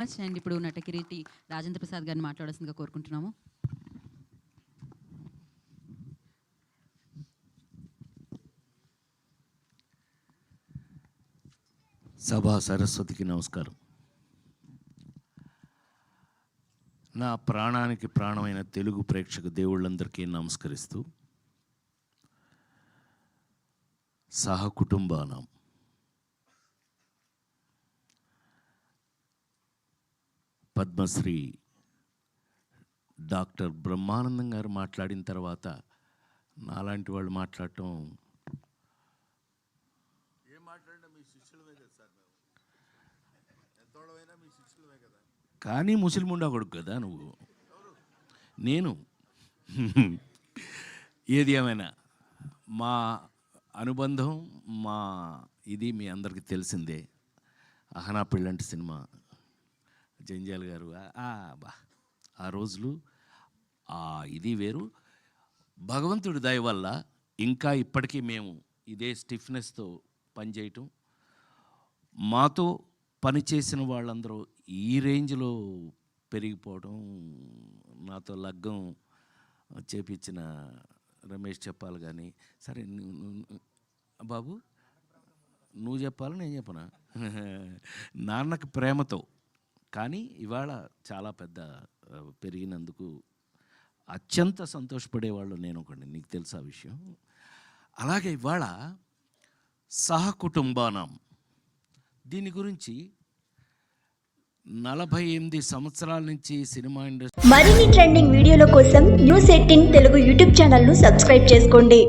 Much and ఇప్పుడు నటకిరీటి రాజేంద్ర ప్రసాద్ గారిని మాట్లాడాల్సిందిగా కోరుకుంటున్నాము. సభా సరస్వతికి నమస్కారం. నా ప్రాణానికి ప్రాణమైన తెలుగు ప్రేక్షక దేవుళ్ళందరికీ నమస్కరిస్తూ సహకుటుంబానం పద్మశ్రీ డాక్టర్ బ్రహ్మానందం గారు మాట్లాడిన తర్వాత నాలాంటి వాళ్ళు మాట్లాడటం కానీ ముస్లిం కొడుకు కదా నువ్వు. నేను. ఏది ఏమైనా. మా అనుబంధం మా ఇది మీ అందరికీ తెలిసిందే. అహనా పెళ్ళంటి సినిమా. జంజాల్ గారు. ఆ- బా. ఆ రోజులు ఇది వేరు. భగవంతుడి దయ వల్ల ఇంకా ఇప్పటికీ మేము ఇదే స్టిఫ్నెస్తో పనిచేయటం మాతో పనిచేసిన వాళ్ళందరూ ఈ రేంజ్లో పెరిగిపోవడం నాతో లగ్గం చేపించిన రమేష్ చెప్పాలి కానీ సరే బాబు నువ్వు చెప్పాలి నేను చెప్పనా? నాన్నకి ప్రేమతో కానీ ఇవాళ చాలా పెద్ద పెరిగినందుకు అత్యంత సంతోషపడేవాళ్ళు నేను ఒకటి నీకు తెలుసా విషయం. అలాగే ఇవాళ సహకుటుంబానం. దీని గురించి నలభై ఎనిమిది సంవత్సరాల నుంచి సినిమా ఇండస్ట్రీ మరిన్ని ట్రెండింగ్ వీడియోల కోసం న్యూస్ ఎయిటీన్ తెలుగు యూట్యూబ్ ఛానల్ను సబ్స్క్రైబ్ చేసుకోండి.